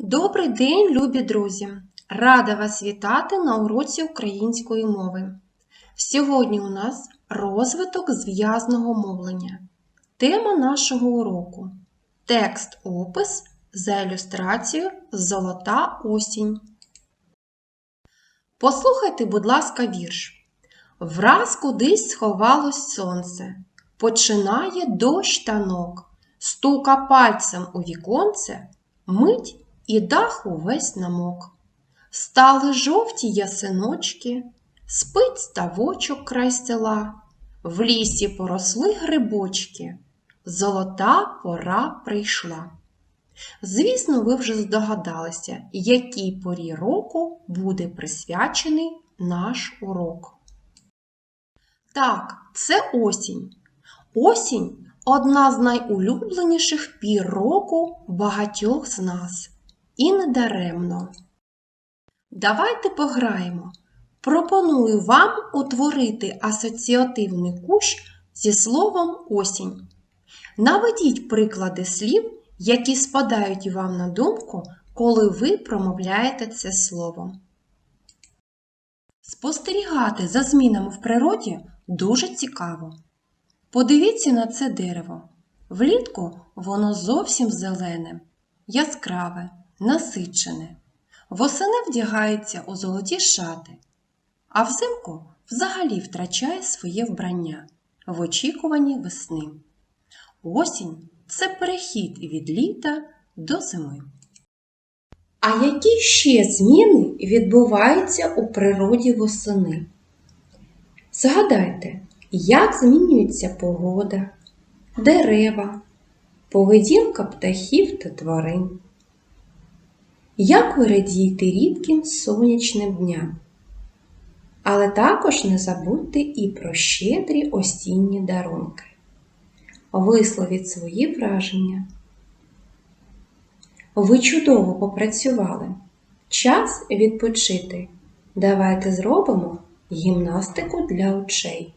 Добрий день, любі друзі! Рада вас вітати на уроці української мови. Сьогодні у нас розвиток зв'язного мовлення. Тема нашого уроку текст опис за ілюстрацією Золота осінь. Послухайте, будь ласка, вірш. Враз кудись сховалось сонце, починає дощ танок, стука пальцем у віконце, мить і дах увесь намок. Стали жовті ясиночки, спить ставочок край села, в лісі поросли грибочки, золота пора прийшла. Звісно, ви вже здогадалися, якій порі року буде присвячений наш урок. Так, це осінь. Осінь одна з найулюбленіших пір року багатьох з нас. І не даремно. Давайте пограємо. Пропоную вам утворити асоціативний кущ зі словом осінь. Наведіть приклади слів, які спадають вам на думку, коли ви промовляєте це слово. Спостерігати за змінами в природі дуже цікаво. Подивіться на це дерево. Влітку воно зовсім зелене, яскраве, насичене. Восени вдягається у золоті шати, а взимку взагалі втрачає своє вбрання в очікуванні весни. Осінь це перехід від літа до зими. А які ще зміни відбуваються у природі восени? Згадайте, як змінюється погода, дерева, поведінка птахів та тварин. Як ви рідким сонячним дням. Але також не забудьте і про щедрі осінні дарунки. Висловіть свої враження. Ви чудово попрацювали. Час відпочити. Давайте зробимо гімнастику для очей.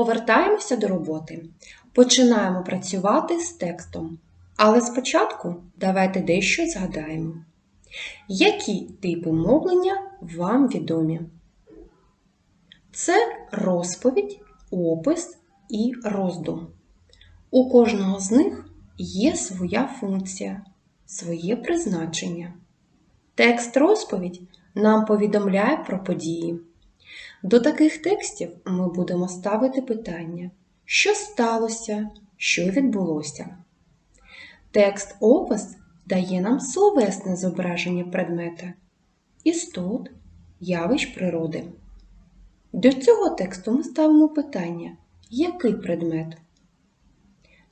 Повертаємося до роботи. Починаємо працювати з текстом. Але спочатку давайте дещо згадаємо. Які типи мовлення вам відомі? Це розповідь, опис і роздум. У кожного з них є своя функція, своє призначення. Текст розповідь нам повідомляє про події. До таких текстів ми будемо ставити питання, що сталося, що відбулося. Текст опис дає нам словесне зображення предмета, істот, явищ природи. До цього тексту ми ставимо питання який предмет?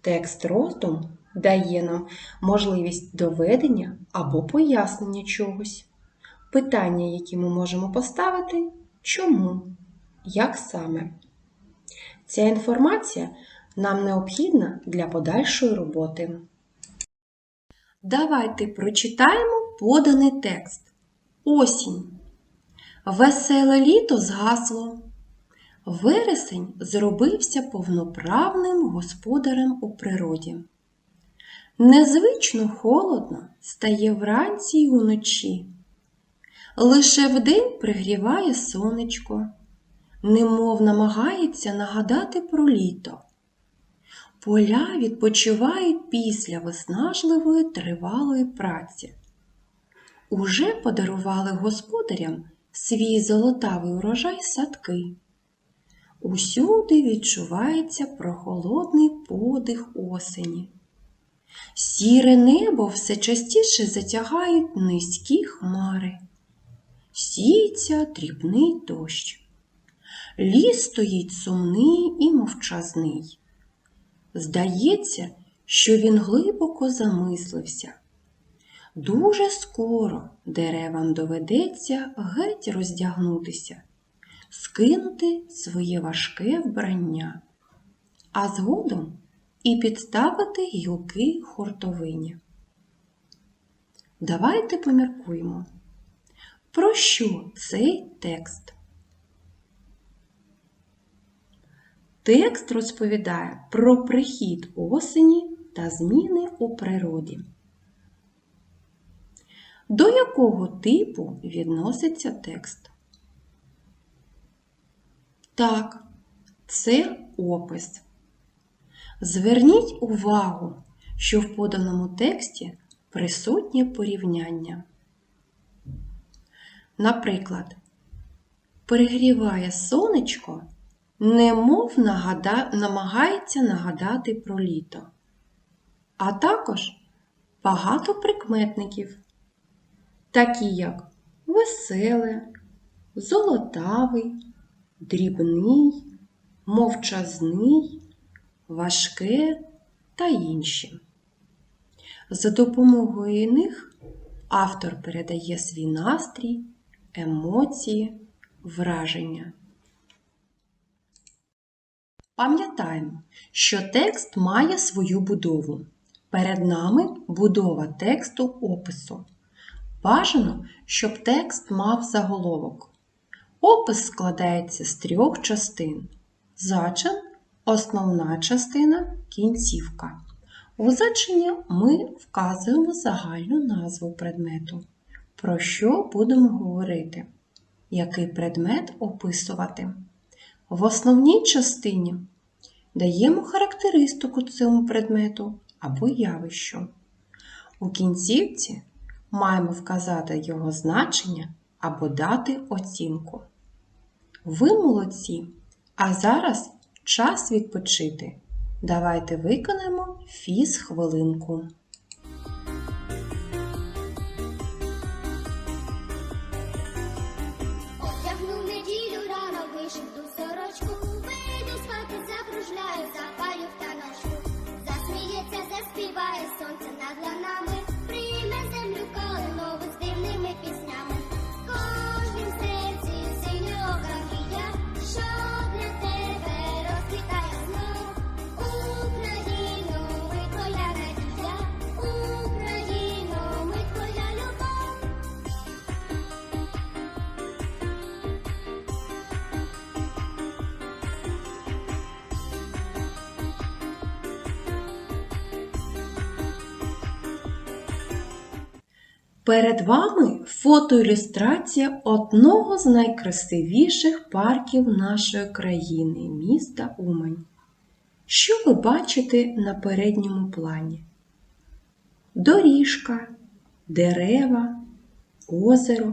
Текст роздум дає нам можливість доведення або пояснення чогось. Питання, які ми можемо поставити чому? Як саме? Ця інформація нам необхідна для подальшої роботи. Давайте прочитаємо поданий текст. Осінь. Веселе літо згасло. Вересень зробився повноправним господарем у природі. Незвично холодно стає вранці й уночі. Лише вдень пригріває сонечко, немов намагається нагадати про літо. Поля відпочивають після виснажливої тривалої праці. Уже подарували господарям свій золотавий урожай садки. Усюди відчувається прохолодний подих осені. Сіре небо все частіше затягають низькі хмари. Сіється дрібний дощ. Ліс стоїть сумний і мовчазний. Здається, що він глибоко замислився. Дуже скоро деревам доведеться геть роздягнутися, скинути своє важке вбрання, а згодом і підставити гілки хуртовині. Давайте поміркуємо, про що цей текст? Текст розповідає про прихід осені та зміни у природі. До якого типу відноситься текст? Так, це опис. Зверніть увагу, що в поданому тексті присутнє порівняння. Наприклад, перегріває сонечко, немов нагада... намагається нагадати про літо, а також багато прикметників, такі як веселе, золотавий, дрібний, мовчазний, важке та інші. За допомогою них автор передає свій настрій, емоції, враження. Пам'ятаємо, що текст має свою будову. Перед нами будова тексту опису. Бажано, щоб текст мав заголовок. Опис складається з трьох частин: зачин, основна частина, кінцівка. У зачині ми вказуємо загальну назву предмету. Про що будемо говорити? Який предмет описувати? В основній частині даємо характеристику цьому предмету або явищу. У кінцівці маємо вказати його значення або дати оцінку. Ви молодці! А зараз час відпочити. Давайте виконаємо фіз-хвилинку. Одягну Перед вами фотоілюстрація одного з найкрасивіших парків нашої країни міста Умань. Що ви бачите на передньому плані? Доріжка, дерева, озеро.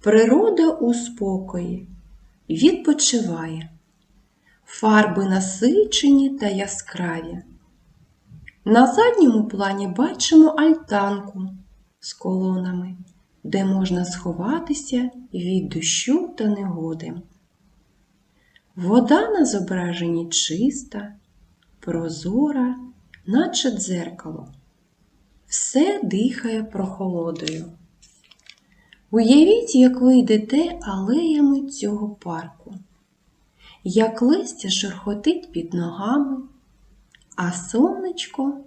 Природа у спокої відпочиває. Фарби насичені та яскраві. На задньому плані бачимо альтанку з колонами, де можна сховатися від дощу та негоди. Вода на зображенні чиста, прозора, наче дзеркало. Все дихає прохолодою. Уявіть, як ви йдете алеями цього парку, як листя шерхотить під ногами, а сонечко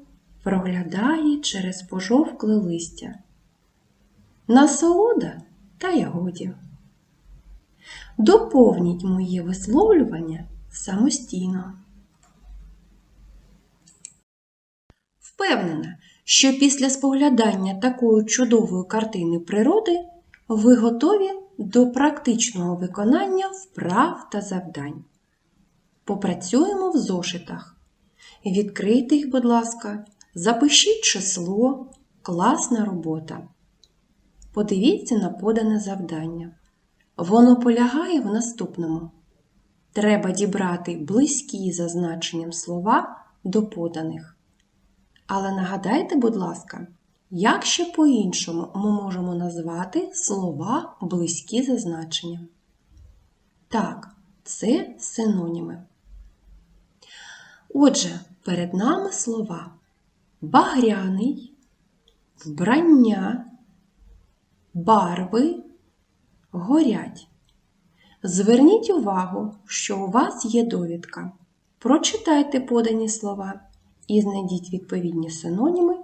проглядає через пожовкле листя. Насолода та ягоді. Доповніть моє висловлювання самостійно. Впевнена, що після споглядання такої чудової картини природи ви готові до практичного виконання вправ та завдань. Попрацюємо в зошитах. Відкрийте їх, будь ласка, запишіть число, класна робота. Подивіться на подане завдання. Воно полягає в наступному. Треба дібрати близькі за значенням слова до поданих. Але нагадайте, будь ласка, як ще по-іншому ми можемо назвати слова близькі за значенням? Так, це синоніми. Отже, перед нами слова багряний, вбрання, барви, горять. Зверніть увагу, що у вас є довідка. Прочитайте подані слова і знайдіть відповідні синоніми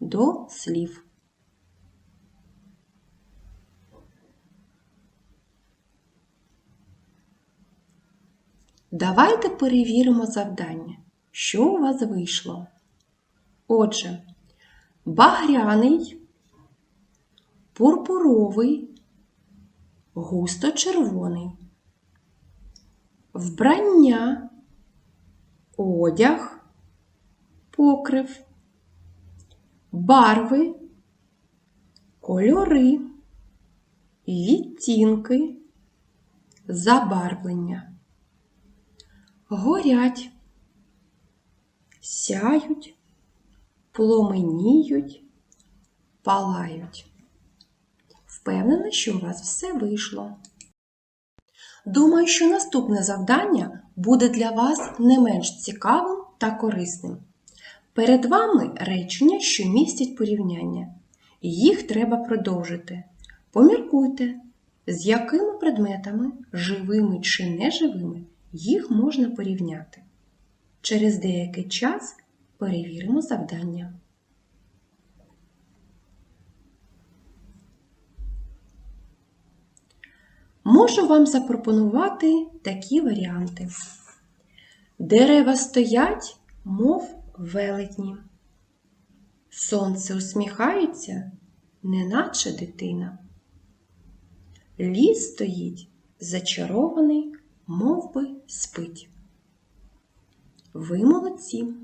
до слів. Давайте перевіримо завдання, що у вас вийшло. Отже, багряний, пурпуровий, густо червоний, вбрання, одяг, покрив, барви, кольори, відтінки, забарвлення, горять, сяють, пломеніють, палають. Впевнена, що у вас все вийшло. Думаю, що наступне завдання буде для вас не менш цікавим та корисним. Перед вами речення, що містять порівняння. Їх треба продовжити. Поміркуйте, з якими предметами, живими чи неживими, їх можна порівняти. Через деякий час перевіримо завдання. Можу вам запропонувати такі варіанти. Дерева стоять, мов велетні. Сонце усміхається, неначе дитина. Ліс стоїть зачарований, мов би спить. Ви молодці.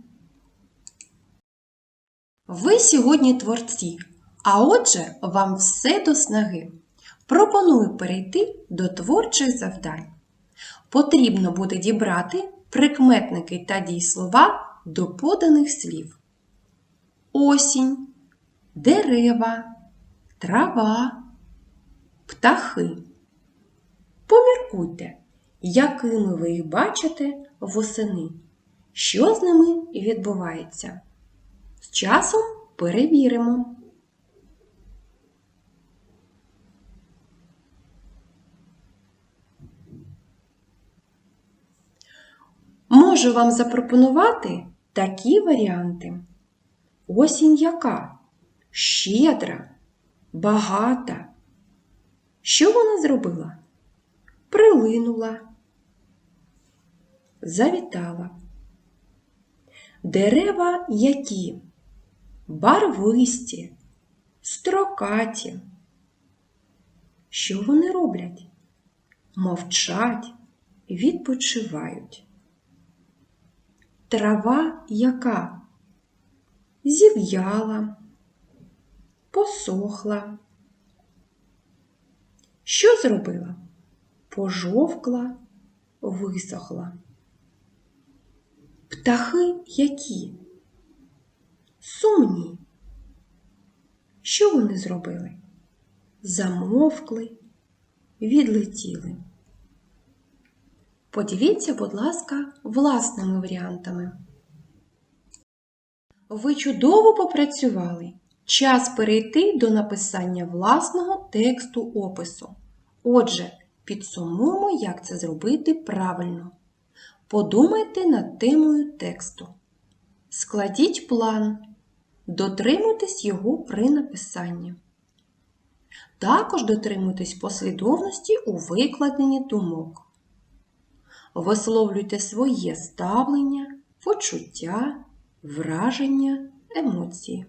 Ви сьогодні творці, а отже, вам все до снаги. Пропоную перейти до творчих завдань. Потрібно буде дібрати прикметники та дійслова до поданих слів. Осінь, дерева, трава, птахи. Поміркуйте, якими ви їх бачите восени, що з ними відбувається. З часом перевіримо. Можу вам запропонувати такі варіанти. Осінь яка? Щедра, багата. Що вона зробила? Прилинула, завітала. Дерева які? Барвисті, строкаті. Що вони роблять? Мовчать, відпочивають. Трава яка? Зів'яла, посохла. Що зробила? Пожовкла, висохла. Птахи які? Сумні. Що вони зробили? Замовкли, відлетіли. Поділіться, будь ласка, власними варіантами. Ви чудово попрацювали. Час перейти до написання власного тексту опису. Отже, підсумуємо, як це зробити правильно. Подумайте над темою тексту. Складіть план. Дотримуйтесь його при написанні. Також дотримуйтесь послідовності у викладенні думок. Висловлюйте своє ставлення, почуття, враження, емоції.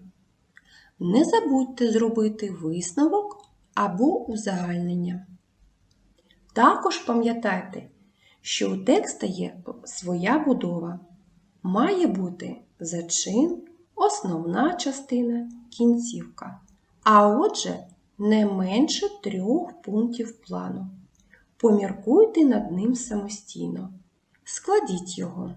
Не забудьте зробити висновок або узагальнення. Також пам'ятайте, що у текста є своя будова. Має бути зачин, основна частина, кінцівка. А отже, не менше трьох пунктів плану. Поміркуйте над ним самостійно. Складіть його.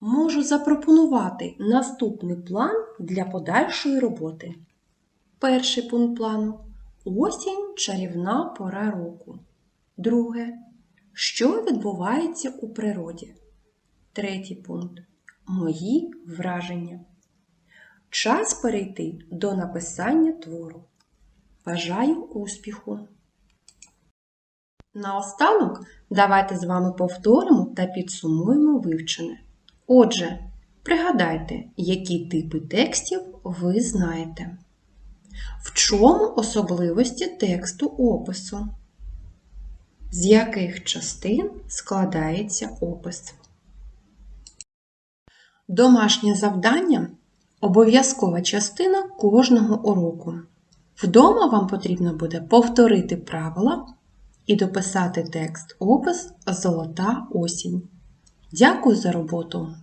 Можу запропонувати наступний план для подальшої роботи. Перший пункт плану осінь чарівна пора року. Друге. Що відбувається у природі? Третій пункт. Мої враження. Час перейти до написання твору. Бажаю успіху! Наостанок давайте з вами повторимо та підсумуємо вивчене. Отже, пригадайте, які типи текстів ви знаєте. В чому особливості тексту опису? З яких частин складається опис? Домашнє завдання обов'язкова частина кожного уроку. Вдома вам потрібно буде повторити правила і дописати текст опис Золота осінь. Дякую за роботу!